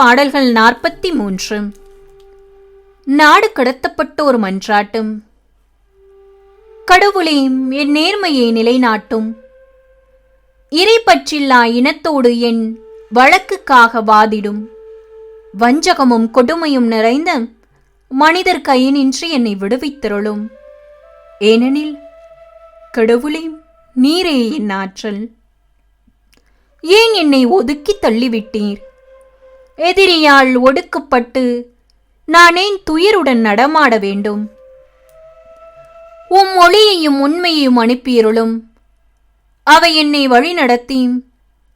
பாடல்கள் நாற்பத்தி மூன்று. நாடு கடத்தப்பட்டோர் மன்றாட்டும். கடவுளே என் நேர்மையை நிலைநாட்டும். இறை பற்றில்லா இனத்தோடு என் வழக்குக்காக வாதிடும். வஞ்சகமும் கொடுமையும் நிறைந்த மனிதர் கையினின்றி என்னை விடுவித்திருளும். ஏனெனில் கடவுளே நீரே என் ஆற்றல். ஏன் என்னை ஒதுக்கி தள்ளிவிட்டீர்? எதிரியால் ஒடுக்கப்பட்டு நான் ஏன் துயருடன் நடமாட வேண்டும். உம் ஒளியையும் உண்மையையும் அனுப்பியிருளும். அவை என்னை வழிநடத்தி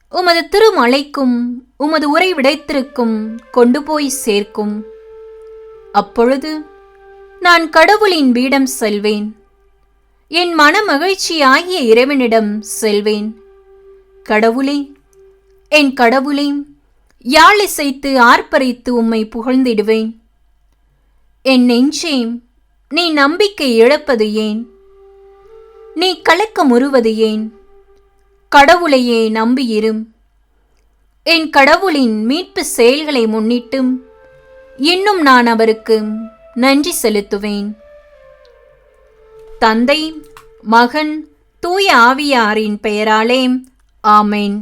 உமது திருமலைக்கும் உமது உரை விடைத்திருக்கும் கொண்டு போய் சேர்க்கும். அப்பொழுது நான் கடவுளின் பீடம் செல்வேன். என் மன மகிழ்ச்சியாகிய இறைவனிடம் செல்வேன். கடவுளே என் கடவுளே யாழிசைத்து ஆர்ப்பரித்து உம்மை புகழ்ந்திடுவேன். என் நெஞ்சே நீ நம்பிக்கை இழப்பது ஏன்? நீ கலக்கமுறுவது ஏன்? கடவுளையே நம்பியிரும். என் கடவுளின் மீட்பு செயல்களை முன்னிட்டும். இன்னும் நான் அவருக்கு நன்றி செலுத்துவேன். தந்தை மகன் தூய ஆவியாரின் பெயராலே ஆமேன்.